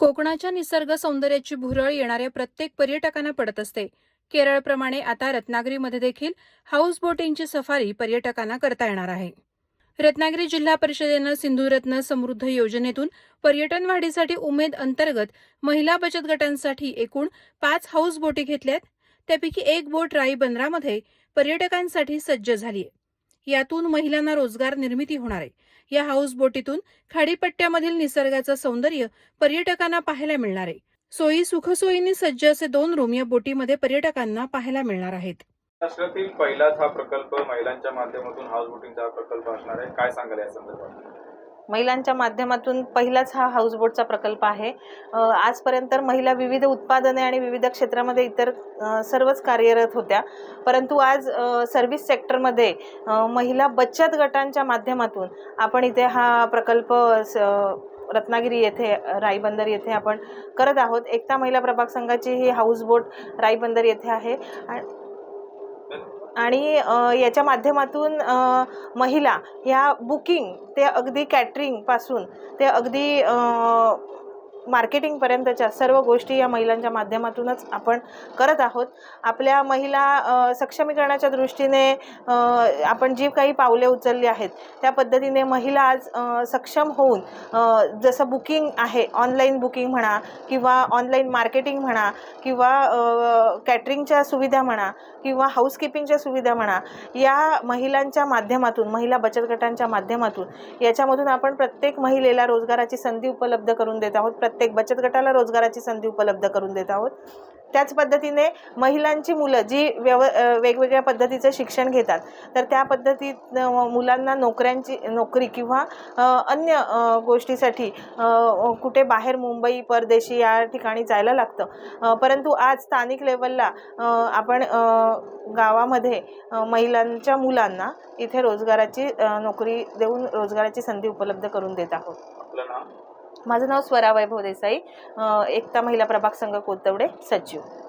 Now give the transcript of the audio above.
कोकणाच्या निसर्ग सौंदर्याची भुरळ येणाऱ्या प्रत्येक पर्यटकांना पडत असते. केरळप्रमाणे आता रत्नागिरीमध्ये देखील हाऊस बोटिंगची सफारी पर्यटकांना करता येणार आहे. रत्नागिरी जिल्हा परिषदेनं सिंधुरत्न समृद्ध योजनेतून पर्यटन वाढीसाठी उमेद अंतर्गत महिला बचत गटांसाठी एकूण पाच हाऊस बोटी घेतल्यात. त्यापैकी एक बोट राई बंदरामध्ये पर्यटकांसाठी सज्ज झाली आहे यातून महिलांना रोजगार निर्मिती होणार आहे. या हाऊस बोटीतून खाडीपट्ट्यामधील निसर्गाचं सौंदर्य पर्यटकांना पाहायला मिळणार आहे. सोयी सुखसोयींनी सज्ज असे दोन रूम या बोटीमध्ये पर्यटकांना पाहायला मिळणार आहेत. महाराष्ट्रातील पहिलाच हा प्रकल्प महिलांच्या माध्यमातून हाऊस बोटिंगचा प्रकल्प असणार आहे. काय सांगाल या संदर्भात? महिलांच्या माध्यमातून पहिलाच हा हाऊसबोटचा प्रकल्प आहे. आजपर्यंत महिला विविध उत्पादने आणि विविध क्षेत्रामध्ये इतर सर्वच कार्यरत होत्या. परंतु आज सर्व्हिस सेक्टरमध्ये महिला बचत गटांच्या माध्यमातून आपण इथे हा प्रकल्प स- रत्नागिरी येथे राईबंदर येथे आपण करत आहोत. एकता महिला प्रभाग संघाची ही हाऊसबोट राईबंदर येथे आहे. आणि आणि याच्या माध्यमातून महिला ह्या बुकिंग ते अगदी कॅटरिंगपासून ते अगदी मार्केटिंगपर्यंतच्या सर्व गोष्टी या महिलांच्या माध्यमातूनच आपण करत आहोत. आपल्या महिला सक्षमीकरणाच्या दृष्टीने आपण जी काही पावले उचलली आहेत त्या पद्धतीने महिला आज सक्षम होऊन जसं बुकिंग आहे ऑनलाईन बुकिंग म्हणा किंवा ऑनलाईन मार्केटिंग म्हणा किंवा कॅटरिंगच्या सुविधा म्हणा किंवा हाऊसकीपिंगच्या सुविधा म्हणा या महिलांच्या माध्यमातून महिला बचत गटांच्या माध्यमातून याच्यामधून आपण प्रत्येक महिलेला रोजगाराची संधी उपलब्ध करून देत आहोत. प्रत्येक प्रत्येक बचत गटाला रोजगाराची संधी उपलब्ध करून देत आहोत. त्याच पद्धतीने महिलांची मुलं जी व्यव वेगवेगळ्या पद्धतीचं शिक्षण घेतात तर त्या पद्धतीत मुलांना नोकऱ्यांची नोकरी किंवा अन्य गोष्टीसाठी कुठे बाहेर मुंबई परदेशी या ठिकाणी जायला लागतं. परंतु आज स्थानिक लेवलला आपण गावामध्ये महिलांच्या मुलांना इथे रोजगाराची नोकरी देऊन रोजगाराची संधी उपलब्ध करून देत आहोत. आपलं नाव? माझं नाव स्वरा वैभव देसाई. एकता महिला प्रभाग संघ कोतवडे सचिव